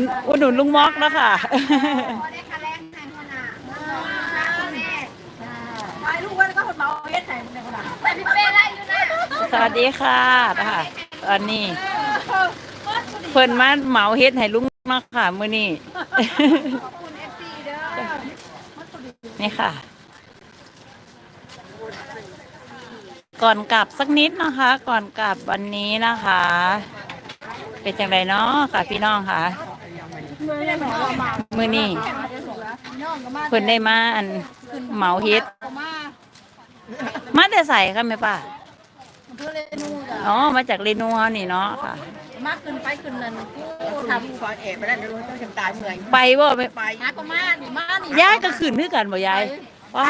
อุดอุดหนุนลุงม็อกแล้วค่ะ พอได้ค่าแรงแทนคนน่ะแม่ไปลูกวันก็คนเมาเย็ดใส่ในคนน่ะแต่พี่เป้ไล่อยู่นะสวัสดีค่ะนะคะตอนนี้เพิ่นมาเหมาเฮ็ดให้ลุงเนาะค่ะมื้อนี้ขอบคุณเอฟซีเด้อนี่ค่ะ ก่อนกลับสักนิดนะคะ ก่อนกลับวันนี้นะคะ เป็นจังไรเนาะค่ะพี่น้องค่ะ มื้อนี้เพิ่นได้มาอันเหมาเฮ็ด มามาแต่ใส่ค่ะแม่ป้าเพื่อเรนูจ้ะอ๋อมาจากเรนูเฮานี่เนาะค่ะ มากขึ้นไปขึ้นนั่นกูทำขอเอกไปแล้วเดี๋ยวต้องจำตายเมื่อยไปบ่ไปไปหาก็มานี่มานี่ยายก็ขึ้นคือกันบ่ยายว่า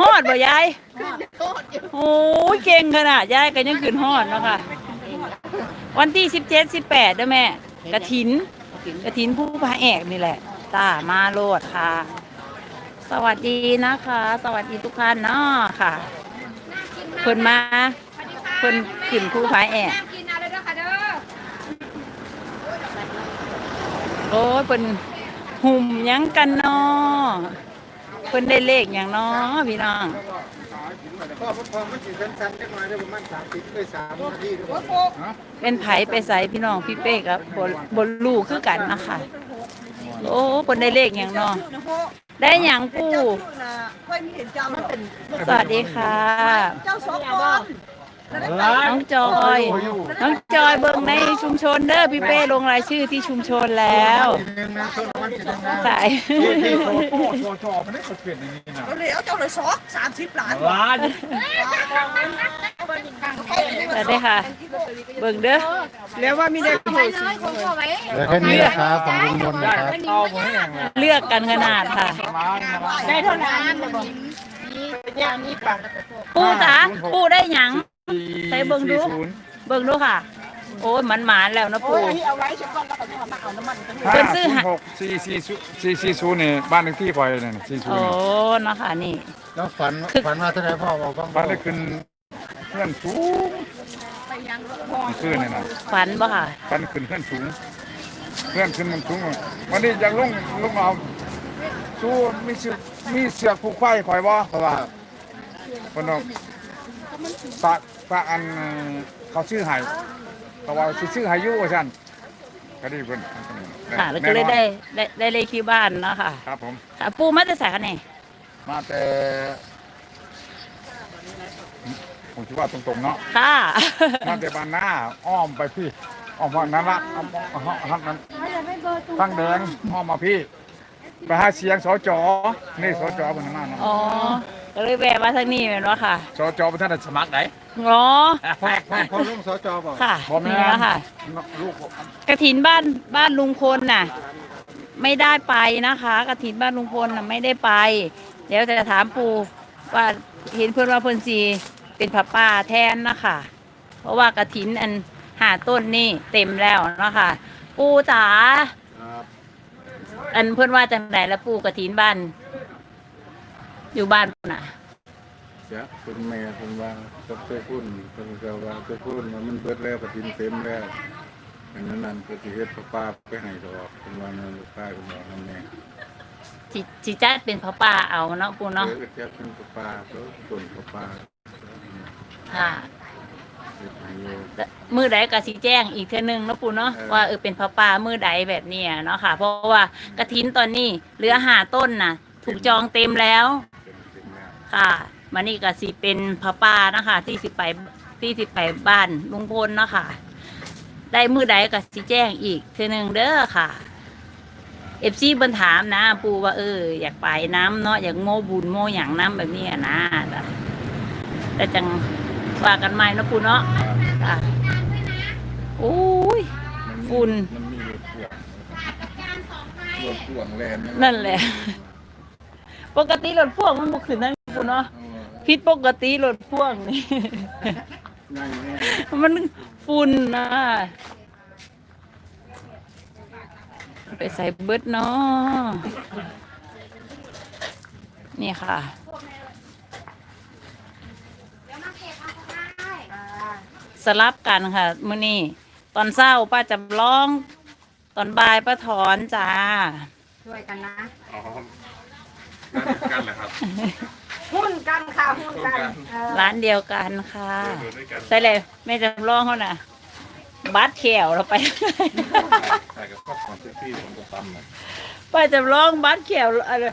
ฮอดบ่ยายโทษอยู่โอ้ยเก่งขนาดยายก็ยังขึ้นฮอดเนาะค่ะ วันที่สิบเจ็ดสิบแปดเด้อแม่กระถิน กระถินผู้พระแอกนี่แหละตามาโลดค่ะ สวัสดีนะคะ สวัสดีทุกท่านเนาะค่ะเพิ่นมาเพิ่นขึ้นผู้พระแอกโอ้ยเพิ่นหุ่มยังกันเนาะเพิ่นได้เลขอย่างเนาะพี่น้อง พ่อพ่อพ่อมันสิสั้นๆจักหน่อยได้ประมาณ30หรือ3นาทีด้วยเป็นไผไปใส่พี่น้องพี่เป้กับบนบนลูกคือกันนะคะโอ้เพิ่นได้เลขอย่างเนาะได้หยังปู่นะค่อยมีเห็นเจ้ามันเป็นสวัสดีค่ะ เจ้าสองคน น้องจอย น้องจอยเบิ่งในชุมชนเด้อพี่เป้ลงรายชื่อที่ชุมชนแล้วทีนึงนะต้นมันสินึงนะสายที่โซโต้โซโต้มันได้เปลี่ยนอย่างนี้นะเราเดี๋ยวเจ้าเลยสองสามสิบล้านล้านสวัสดีค่ะ เบิ่งเด้อแล้วว่ามีเด็กไปเลยคนก็ไว้แล้วแค่นี้นะครับของลุงมนนะครับเอาผมให้ยังไงเลือกกันขนาดค่ะ ได้เท่านั้นย่างนี้ปังปู่จ๋าปู่ได้หยัง ใส่เบิ่งดูเบิ่งดูค่ะ โอ้ยมันหมานแล้วนะโอ้ปู่ยที่เอาไว้ฉันก่อนแล้วก็จะมาเอาน้ำมันกันเพิ่นซื้อหา หกสี่สี่สี่สี่ศูนย์นี่บ้านเลขที่คอยเนี่ยสี่ศูนโอ้ย์เนาะค่ะนี่ แล้วฝันฝันว่าเท่าไหร่พ่อบอกบ้างบ้านได้ขึ้นเพื่อนสูงขึ้นนี่นะฝันบ่ค่ะ บ้านขึ้นเพื่อนสูงเพื่อนขึ้นมันสูงวันนี้อยากลงลงเอาสู้มีเสือมีเสือกผูกไฟคอยบ่เพราะว่าคนน้องฝาก ฝากอันเขาชื่อไห้เขาว่าสิชื่อไห้อยูว่าซั่นก็ดีเพิ่นค่ะแล้วก็เลยได้ได้ได้เลขที่บ้านเนาะค่ะครับผมค่ะปู่มาแต่ใส่กันนี่มาแต่ผมคิดว่าตรงๆเนาะค่ะมาแต่บ้านหน้าอ้อมไปพี่อ้อมมานั่นละอ้อมอ้อมอ้อมนั้นตั้งแดงอ้อมมาพี่ไปหาเสียงสจนี่สจบนมานะอ๋อ ก็เลยแวะมาทางนี้แม่นว่าค่ะสจเป็นท่านได้สมัครไหนอ๋อพ่อพ่อพ่อลุงสจบอกค่ะบ่แม่นี่แล้วค่ะ ลูกกระถินบ้านบ้านลุงพลน่ะ ไม่ได้ไปนะคะ กระถินบ้านลุงพลน่ะไม่ได้ไป เดี๋ยวจะถามปู่ว่าเห็นเพื่อนว่าเพื่อนสีเป็นผับป่าแทนนะคะเพราะว่ากระถินอันหาต้นนี่เต็มแล้วเนาะคะปู่จ๋าครับอันเพื่อนว่าจังไหนแล้วปู่กระถินบ้าน อยู่บ้านน่ะจะคุณแม่ผมว่ากับเจ้าคุณเพิ่นก็ว่าเจ้าคุณว่ามันเบิดแล้วกระถินเต็มแล้วอันนั้นนั่นก็สิเฮ็ดป้าไปให้ดอกผมว่านั่นลูกชายผมบอกนั่นแน่จิจิจัดเป็นผับป่าเอาเนาะปู่เนาะเออจะเป็นป้าก็ต้นป้าค่ะเฮ็ดให้อยู่มือใดก็สิแจ้งอีกเทื่อนึงเนาะปู่เนาะเออ ว่าเออเป็นพระป่ามือใดแบบเนี้ยเนาะค่ะ เพราะว่ากระถินตอนนี้เหลือหาต้นน่ะ ถูกจองเต็มแล้ว ค่ะมานี่ก็สิเป็นพระป่านะคะที่สิไปที่สิไปบ้านลุงพลเนาะค่ะได้มือใดก็สิแจ้งอีกเทื่อนึงเด้อค่ะเอฟซีเบิ่นถามนะ ปูว่าเออ อยากไปน้ำเนาะอยากโมบุญโมหยังน้ำแบบนี้อะนะจ้ะแต่จังว่ากันใหม่เนาะปูเนาะจ้ะโอ้ยฝุ่นมันมีรถพ่วงรถพ่วงแลนนั่นแหละ ปกติรถพ่วงมันบ่ขึ้นนั่น ปูเนาะผิดปกติรถพ่วงนี่ง่ายแน่มันฝุ่นนะไปใส่เบิดเนาะนี่ค่ะสลับกันค่ะมื้อนี้ตอนเช้าป้าจำลอง ตอนบ่ายป้าถอนจ้า ช่วยกันนะอ๋อกันเหรอครับ หุ้นกันค่ะหุ้นกันเออร้านเดียวกันค่ะ เดินด้วยกันใช่เลยแม่จำลองเขาน่ะ บัตรแขวเราไป ถ่ายกับครอบครัวพี่ผมจะตั้มนะไปจำลองบัตรแขวอะไร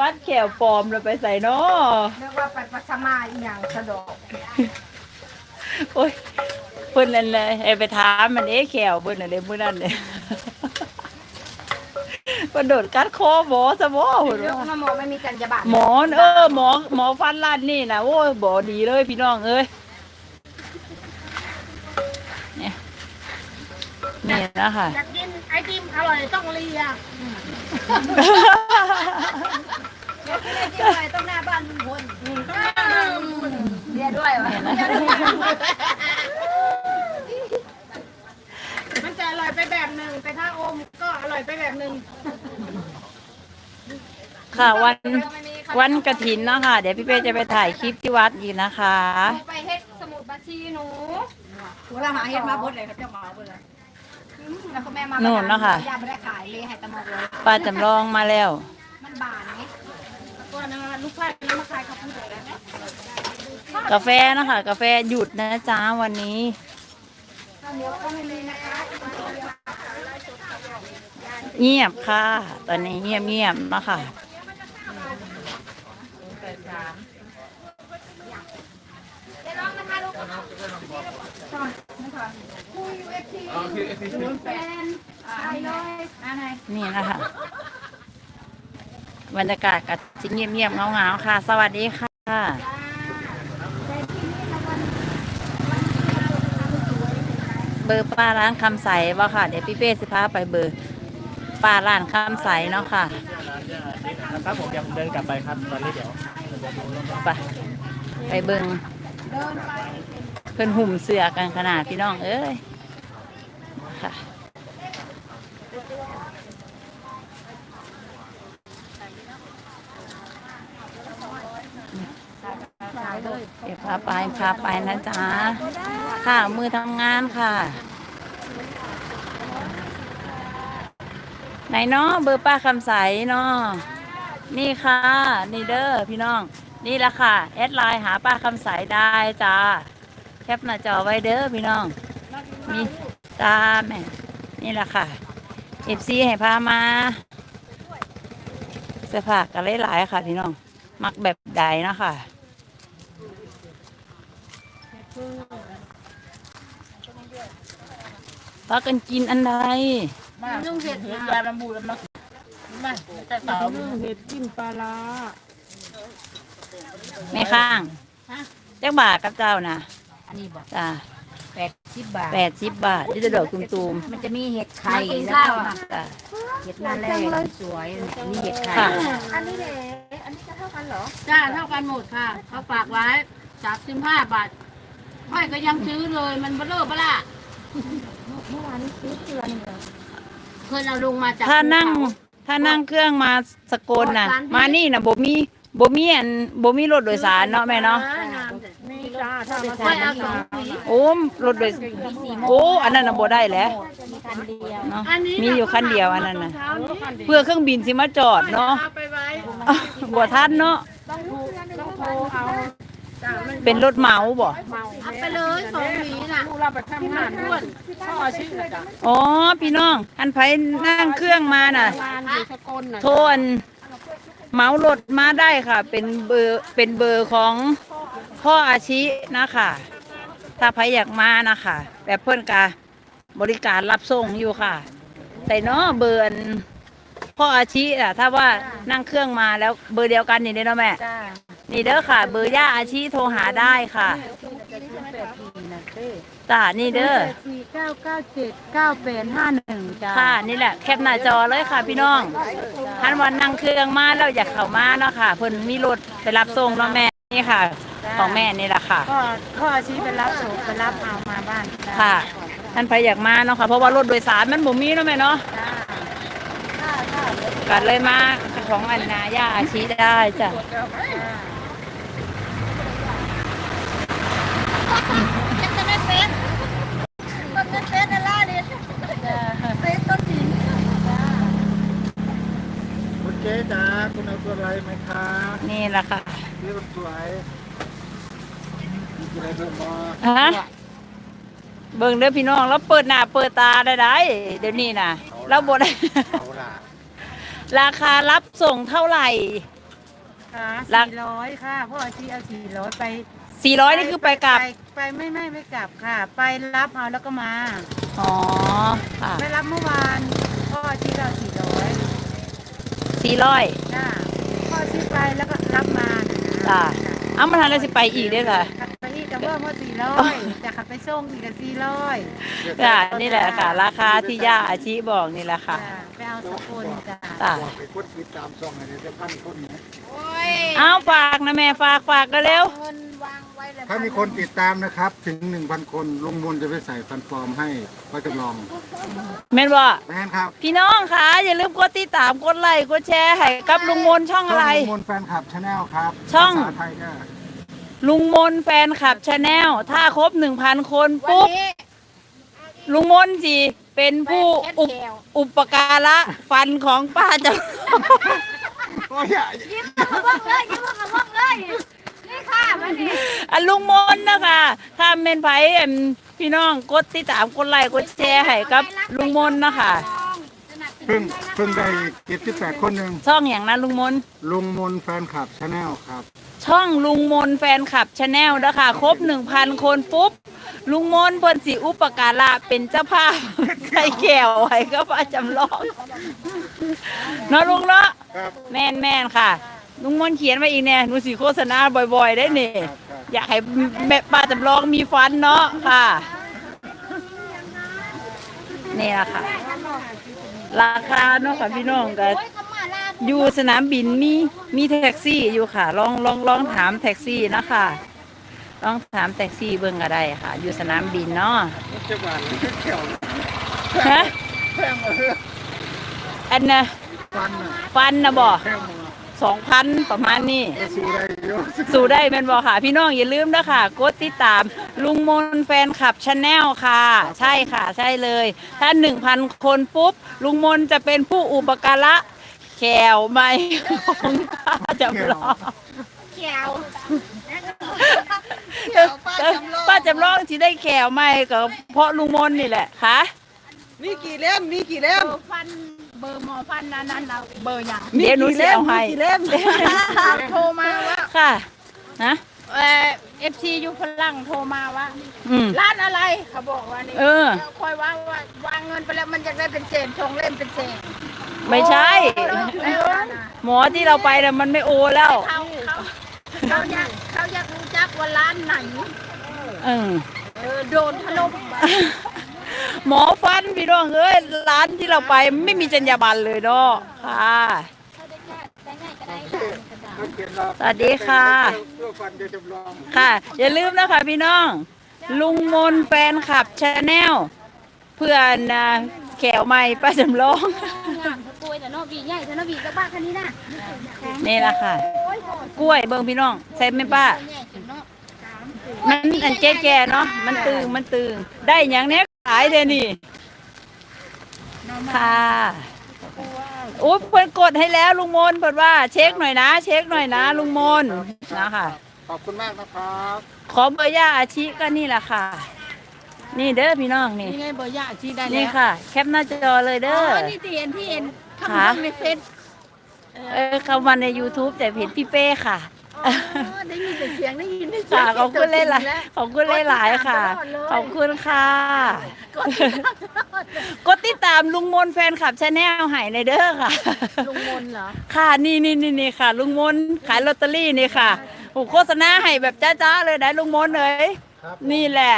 บัตรแขวปลอมเราไปใส่เนาะเรียกว่าไปปัสมาอีหยังสะดวกโอ้ยเพิ่นนั่นเลยไอ้ไปถามมันเอ๊ะแขวเพิ่นอะไรมื้อนั้นเลย กระโดดกัดคอหมอซะบ่เพิ่นเรื่องว่ามาหมอไม่มีจรรยาบรรณหมอเออหมอหมอฟันลั่นนี่นะโอ้ยบ่ดีเลยพี่น้องเอ้ยเนี่ยนี่นะคะอยากกินไอติมอร่อยต้องเลียอยากกินไอติมอร่อยต้องหน้าบ้านลุงพลเลียด้วยวะ มันจะอร่อยไปแบบหนึ่งแต่ถ้าอมก็อร่อยไปแบบหนึ่ง ค่ะ วันวันกระถินเนาะค่ะเดี๋ยวพี่เป้จะไปถ่ายคลิปที่วัดอีกนะคะ ไปเฮ็ดสมุดบัญชีหนูเวลาหาเฮ็ดมาบดเลยเขาจะมาบดเลยแล้วก็แม่มานู่นเนาะค่ะ ยาไม่ได้ขายเลยให้ตะมอกเลยป้าจำลองมาแล้ว มันบานไงตัวนึงลูกค้านี่มาขายข้าวปุ้นเลยนะกาแฟนะคะ กาแฟหยุดนะจ๊ะวันนี้ข้าวเหนียวก็ไม่มีนะคะเงียบค่ะ ตอนนี้เงียบเงียบๆเนาะค่ะ เดี๋ยวลองนะคะลูก อ๋อคือไอซี แฟ นใช่เลยอะไรนี่นะคะบรรยากาศก็จะเงียบเงียบๆเงาเงาๆค่ะ สวัสดีค่ะเบอร์ป้าร้านคำใสบ่ค่ะ เดี๋ยวพี่เป้สิพาไปเบอร์ป้าร้านคำใสเนาะค่ะครับผมยังเดินกลับไปครับตอนนี้เดี๋ยวไปไปเบิงเพิ่นหุ่มเสือกันขนาดพี่น้องเอ้ย ค่ะ เดี๋ยวพาไปพาไปนะจ๊ะ ค่ะมือทำงานค่ะ ไหนเนาะเบอร์ป้าคำใสเนาะนี่ค่ะนี่เด้อพี่น้อง นี่ละค่ะ แอดไลน์หาป้าคำใสได้จ้า แคปหน้าจอไว้เด้อพี่น้อง มี จ้าแม่นี่ละค่ะเอฟซีให้พามาเสื้อผ้ากันหลายๆค่ะ พี่น้อง มักแบบใดเนาะค่ะพากันกินอันใดนุ่งเสร็จเห็นยาลำบูแล้วมามาแต่เสาเห็ดกินปลาร้าไม่ข้าง จักบาทกับเจ้านะอันนี้บอกจ้า แปดสิบบาท แปดสิบบาทที่จะดอกตูมมันจะมีเห็ดไข่แล้วก็ๆจ้าเห็ดหน้าแรกสวยนี่เห็ดไข่ค่ะ อันนี้เด็อันนี้จะเท่ากันเหรอ จ้าเท่ากันหมดค่ะเขาฝากไว้สามสิบห้าบาทค่อยก็ยังซื้อเลยมันเบลอเบล่าเมื่อวานนี้ซื้อเกลือนี่เหรอเคยเอาลงมาจากถ้านั่งภูเข ถ้านั่งเครื่องมาสกลน่ะ มานี่น่ะบ่มีบ่มีอันบ่มีรถโดยสารเนาะแม่เนาะนี่ จ้าถ้าค่อยเอาสองสีโอ้รถโดยโอ้อันนั้นน่ะบ่ได้แหล้วมีคันเดียวเนาะอันนี้มีอยู่คันเดียวอันนั้นน่ะเท้านี่คันเดียวเพื่อเครื่องบินสิมาจอดเนาะเอาไปไว้บ่ทันเนาะต้องโทรต้องโทรเอาจ้ามันเป็นรถเหมาบ่เอาไปเลยสองหวีน่ะเราไปทำงานด้วยพ่อชื่อจ้ะอ๋อพี่น้องอันไผนั่งเครื่องมาน่ะ งานอยู่สกลน่ะโทรอันเหมารถมาได้ค่ะ เป็นเบอร์เป็นเบอร์ของ พ่ออาชินะคะถ้าใครอยากมานะคะแบบเพื่อนกาบริการรับส่งอยู่ค่ะ แต่เนาะเบอร์อันพ่ออาชิอะถ้าว่านั่งเครื่องมาแล้วเบอร์เดียวกันนี่เด้อเนาะแม่จ้านี่เด้อค่ะ เบอร์ย่าอาชิโทรหาได้ค่ะจ้านี่เด้อสี่เก้าเก้าเจ็ดเก้าแปดห้าหนึ่งจ้าค่ะนี่แหละแคปหน้าจอเลยค่ะพี่น้องท่านวันนั่งเครื่องมาแล้วอยากเข้ามาเนาะค่ะเพิ่นมีรถไปรับส่งเนาะแม่นี่ค่ะ ของแม่นี่แหละค่ะ ก็พ่อชี้ไปรับส่งไปรับเอามาบ้านจ้าค่ะ ท่านไปอยากมาเนาะค่ะเพราะว่ารถโดยสารมันบ่มีเนาะแม่เนาะกัดเลยมาของอันนาย่าอาชีได้จ้ะจะไม่เป็นต้นเป็นเป็นอะไรเนี่ยเป็นต้นหินจ๊จ๋าคุณเอาตัวอะไรไหมคะนี่แหละค่ะ นี่มันสวยมีอะไรเพิ่มมา ฮะเบิ่งเด้อพี่น้องแล้วเปิดหน้าเปิดตาได้ได้เดี๋ยวนี้นะเราบ่ได้เอาล่ะราคารับส่งเท่าไหร่ค่ะรักสี่ร้อยค่ะพ่ออาชีเอาสี่ร้อยไป400นี่คือไปกลับ ไปไม่ไม่ไม่กลับค่ะ ไปรับเอาแล้วก็มาอ๋อค่ะไปรับเมื่อวานพ่ออาชีเราสี่ร้อย400จ้าพ่ออาชีไปแล้วก็รับมาจ้าเอามาทานแล้วสิไปอีกเด้อค่ะ ขับไปอีกกับเพื่อนพ่อสี่ร้อยจะขับไปส่งอีกกับสี่ร้อยจ้านี่แหละค่ะ ราคาที่ย่าอาชีบอกนี่แหละค่ะไปเอาสกุลจ้าจ้าไปกดติดตามช่องให้ได้จะพันคนนะเอาฝากนะแม่ฝากฝากกันเร็วเงินวางไว้เลยถ้ามีคนติดตามนะครับ ถึง1,000คนลุงมนจะไปใส่ฟันปลอมให้ป้าจำลองแม่นบ่แม่นครับพี่น้องค่ะ อย่าลืมกดติดตามกดไลค์กดแชร์ให้กับลุงมนช่องอะไร ช่ลุงมนแฟนคลับชาแนลครับช่อง ภาษาไทยก็ ลุงมนแฟนคลับชาแนลถ้าครบ1,000คนปุ๊บลุงมนสิเป็นผู้อุปอุปการะฟันของป้าจะโอ้ยอย่ายิ้มมาบ้างเลยยิ้มมาบ้างเลยนี่ค่ะมันนี่อันลุงมนนะคะถ้าเป็นไผอั่นพี่น้องกดติดตามกดไลค์กดแชร์ให้กับลุงมนนะคะเพิ่งเพิ่งได้78คนหนึ่งช่องอย่างนั้นลุงมนลุงมนแฟนคลับชาแนลครับ ช่องลุงมนแฟนคลับชาแนลนะคะครบ1,000คนปุ๊บ ลุงมนเพิ่นสิอุปการะเป็นเจ้าภาพ ใส่แก้วไว้ก็ป้าจำลองเนาะลุงเนาะครับแม่นแม่นค่ะ ลุงมนเขียนไว้อีกเนี่ยหนูสิโฆษณาบ่อย ๆ ได้นี่อยากให้แม่ป้าจำลองมีฟันเนาะค่ะนี่ละค่ะ ราคาเนาะค่ะพี่น้องก็โอ้ยเขามาลาอยู่สนามบินมีมีแท็กซี่อยู่ค่ะ ลองลองลองถามแท็กซี่เนาะคะลองถามแท็กซี่เบิ่งก็ได้ค่ะ อยู่สนามบินเนาะมันจะหวานหรือเขียวนะฮะแพงมาเถอะอันน่ะฟันน่ะฟันนะบ่แพงมาสองพันประมาณนี้ก็สู้ได้เยอะสู่ได้แม่นบ่ค่ะ พี่น้องอย่าลืมนะค่ะกดติดตามลุงมนแฟนคลับชาแนลค่ะ ใช่ค่ะ ใช่เลย ถ้าหนึ่งพันคนปุ๊บ ลุงมนจะเป็นผู้อุปการะ แขวไม่ของป้าจำลองเขียวป้าจำลองที่ได้แขวไม่ก็เพราะลุงมนนี่แหละค่ะมีกี่เล่มมีกี่เล่มเบอร์ฟันเบอร์หมอฟันนั้นนั้นเราเบอร์อย่างเดี๋ยวหนูจะเอาให้โทรมาว่าค่ะนะเออฟซีอยู่ฝรั่งโทรมาว่าอืมร้านอะไรเขาบอกว่านี่เออคอยว่าว่าวางเงินไปแล้วมันจะได้เป็นเศษทงเล่มเป็นเศษ ไม่ใช่เออหมอที่เราไปน่ะมันไม่โอแล้ว เขาเขาเขาอยากเขาอยากรู้จักว่าร้านไหนเออเออโดนถล่มหมอฟันพี่น้องเอ้ยร้านที่เราไปไม่มีจรรยาบรรณเลยเนาะค่ะสวัสดีค่ะเพื่อฟันจะจำลองค่ะ อย่าลืมนะคะพี่น้อง ลุงมนแฟนคลับชาแนลเพื่อนนะแขวใหม่ป้าจำลองกล้ วยแต่นอบีใหญ่แต่นอบีก็บ้าคันนี้นะนี่แหละค่ะ กล้วยเบิ่งพี่น้องใช่ไหมป้าใหญ่จนเนาะมันอันแก่ๆเนาะมันตึงมันตึงได้อย่างเนี้ยขายเดยวนี่ค่ะโอ้เพิ่นกดให้แล้วลุงมนเพิ่นว่าเช็คหน่อยนะ เช็คหน่อยนะ ลุงมนนะคะขอบคุณมากนะครับ ขอเบอร์ย่าอาชิก็นี่แหละค่ะ นี่เด้อพี่น้องนี่นี่ไงเบอร์ยาชีได้นี่แล้วค่ะ แคปหน้าจอเลยอ๋เด้ออนี่ที่เห็นที่เห็น ค่ะคำพูดในเฟซเออเข้ามาใน YouTube แต่เพจพี่เป้ค่ะ อ๋อได้ยินแต่เสียงได้ยินได้เสียค่ะงขอบคุณหลายแล้วๆขอบคุณหลายๆค่ะ ขอบคุณค่ะกดติดตามลุงมนแฟนคลับชาแนลหายในเด้อค่ะ ลุงมนเหรอ ค่ะนี่นี่นี่นี่ค่ะ ลุงมนขายลอตเตอรี่นี่ค่ะโอ้โฆษณาให้แบบจ้าๆเลยได้ลุงมนเลยนี่แหละ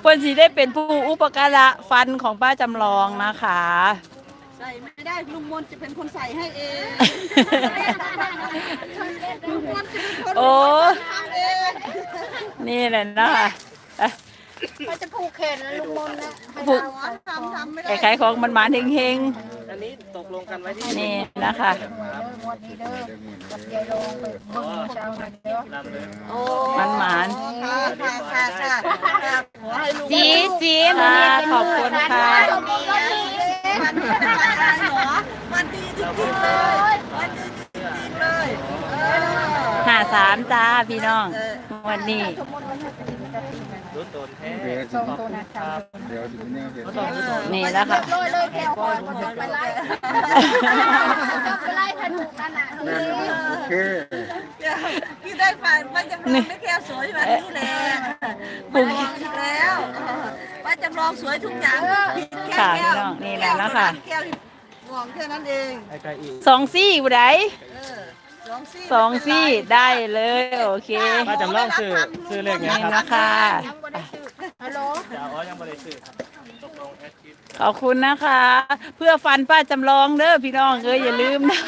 เพิ่นสีได้เป็นผู้อุปการะฟันของป้าจำลองนะคะ ใส่ไม่ได้ลุงมนจะเป็นคนใส่ให้เองลุงมนจะเป็นคนโอ้ ทำเองนี่แหละนะคะอะเขาจะผูกแขนนะลุงมนนะผูกทำทำไม่ได้ขายของมันมาเฮงอันนี้ตกลงกันไว้ที่ๆนี่นะคะนำเลยมันหมาน ค่ะค่ะค่ะค่ะขอให้ลุง สีสีมันนี่ขอบคุณค่ะวันดีวันดีหรอวันดีจห้าสามจ้าพี่น้อง วันนี้รู้ตนแท้เดี๋ยวสิเดี๋ยวสิเนี่ยเดี๋ยวนี่แล้วค่ะเลยเลยแค่คอยมันไปไล่ไปไล่ขนุกนั่นน่ะแม่นโอเคพี่ได้ฝันว่าจำลองได้แค่สวยแบบนี้แหละ จำลองสวยทุกอย่างผิดแค่ค่ะแก้พี่วน้องนี่แหละแล้วค่ะ แก้วที่มองแค่นั้นเองไอ้ไกลอีกสองซี่บุไดเออสองซี่สองซี่ได้เลยโอเคป้าจำลองซื้อซื้อเลขไงนี่ครับนะคะฮัลโหลจะเอาอ๋อยังไม่ได้ซื้อครับตกลงแอดคิดขอบคุณนะคะ เพื่อฟันป้าจำลองเด้อพี่น้องเอ้ยอย่าลืมนะ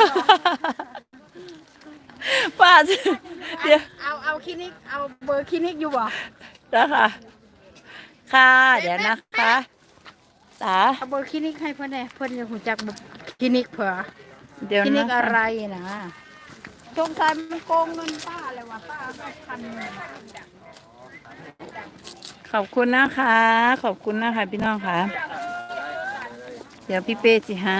ป้าเดี๋ยวเอาเอาคลินิกเอาเบอร์คลินิกอยู่บ่นะคะ ค่ะ เดี๋ยวนะคะตาเอาเบอร์คลินิกให้เพื่อนแหน่เพื่อนจะหูจักแบบคลินิกเผื่อเดี๋ยวคลินินะกอะไรนะจงใจมันโกงเงินป้าเลยว่ะป้าเอาพันหนึ่งขอบคุณนะคะ ขอบคุณนะคะพี่น้องค่ะ เดี๋ยวพี่เป้สิฮะ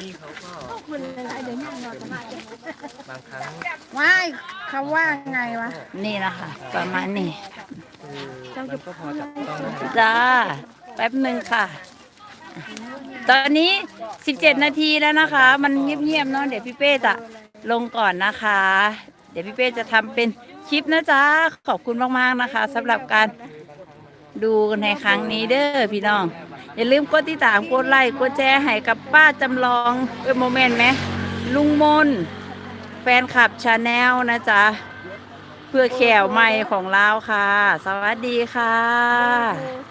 นี่เขาก็คุณอะไรเดี๋ยวนี้เราจะมาบางครั้งไม่เขาว่าไงวะนี่นะคะประมาณนี้ คือมันก็พอจับต้องได้ จ้าแป๊บหนึ่งค่ะ ตอนนี้ 17 นาทีแล้วนะคะ มันเงียบๆเนาะเดี๋ยวพี่เป้จะลงก่อนนะคะ เดี๋ยวพี่เป้จะทำเป็นคลิปนะจ๊ะขอบคุณมากๆนะคะสำหรับการดูในครั้งนี้เด้อพี่น้อง อย่าลืมกดติดตามกดไลค์กดแชร์ให้กับป้าจำลองเอ้ยโมเมนต์ไหมลุงมน แฟนคลับชาแนลนะจ๊ะ เพื่อแขวใหม่ของเราค่ะ สวัสดีค่ะ